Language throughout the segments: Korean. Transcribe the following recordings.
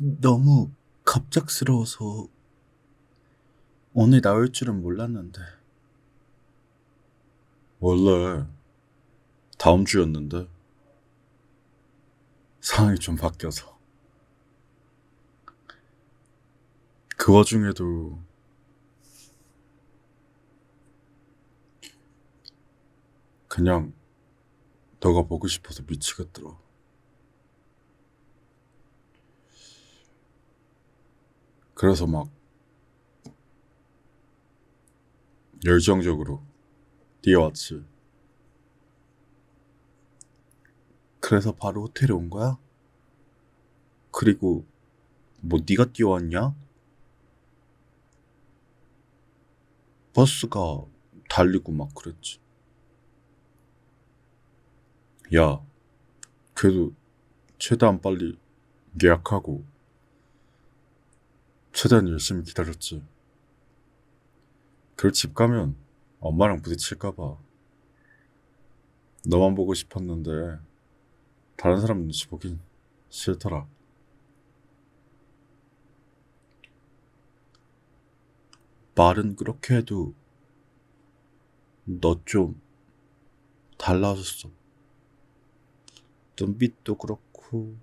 너무 갑작스러워서 오늘 나올 줄은 몰랐는데 원래 다음 주였는데 상황이 좀 바뀌어서 그 와중에도 그냥 너가 보고 싶어서 미치겠더라. 그래서 막 열정적으로 뛰어왔지. 그래서 바로 호텔에 온 거야? 그리고 뭐 네가 뛰어왔냐? 버스가 달리고 막 그랬지. 야, 그래도 최대한 빨리 예약하고 최대한 열심히 기다렸지. 그리고 집 가면 엄마랑 부딪힐까봐 너만 보고 싶었는데 다른 사람 눈치 보긴 싫더라. 말은 그렇게 해도 너 좀 달라졌어. 눈빛도 그렇고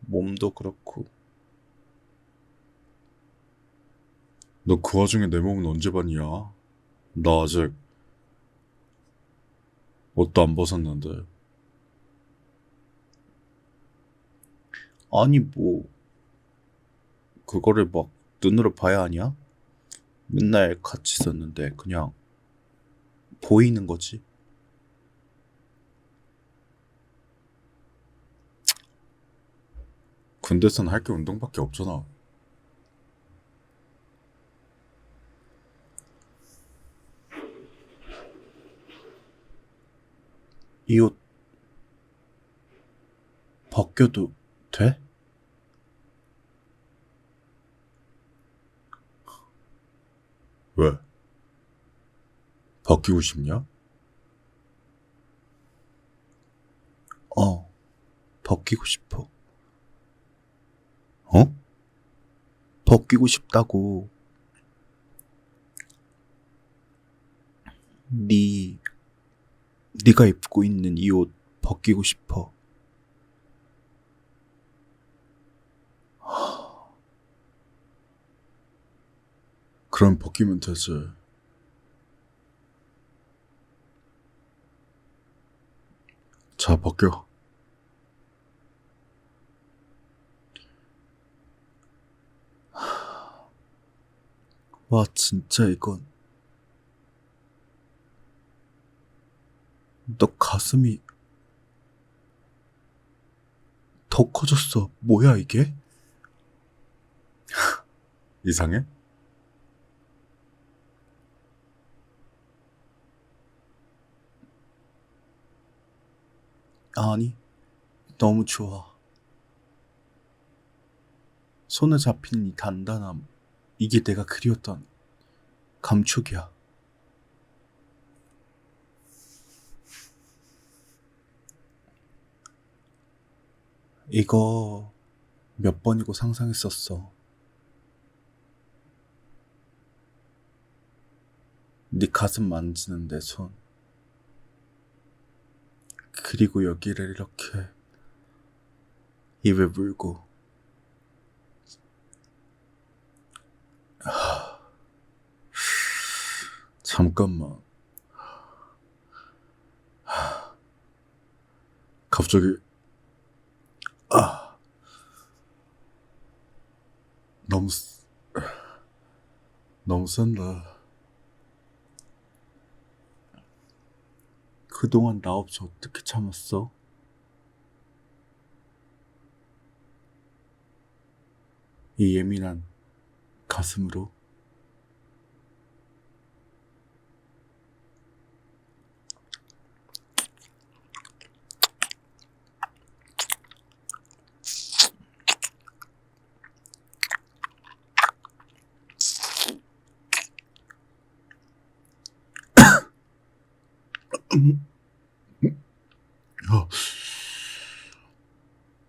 몸도 그렇고 너 그 와중에 내 몸은 언제 봤냐? 나 아직 옷도 안 벗었는데. 아니 뭐 그거를 막 눈으로 봐야 하냐? 맨날 같이 있었는데 그냥 보이는 거지. 군대선 할 게 운동밖에 없잖아. 이 옷 벗겨도 돼? 왜? 바뀌고 싶냐? 어, 벗기고 싶어. 어? 벗기고 싶다고. 네, 네가 입고 있는 이 옷 벗기고 싶어. 그럼 벗기면 되지. 자, 벗겨. 와, 진짜 이건. 너 가슴이 더 커졌어. 뭐야, 이게? 이상해? 아니, 너무 좋아. 손에 잡힌 이 단단함, 이게 내가 그리웠던 감촉이야. 이거 몇 번이고 상상했었어. 네 가슴 만지는 내 손. 그리고 여기를 이렇게 입에 물고 하, 잠깐만. 하, 갑자기 아, 너무 쓰- 너무 센다. 그동안 나 없이 어떻게 참았어? 이 예민한 가슴으로 oh.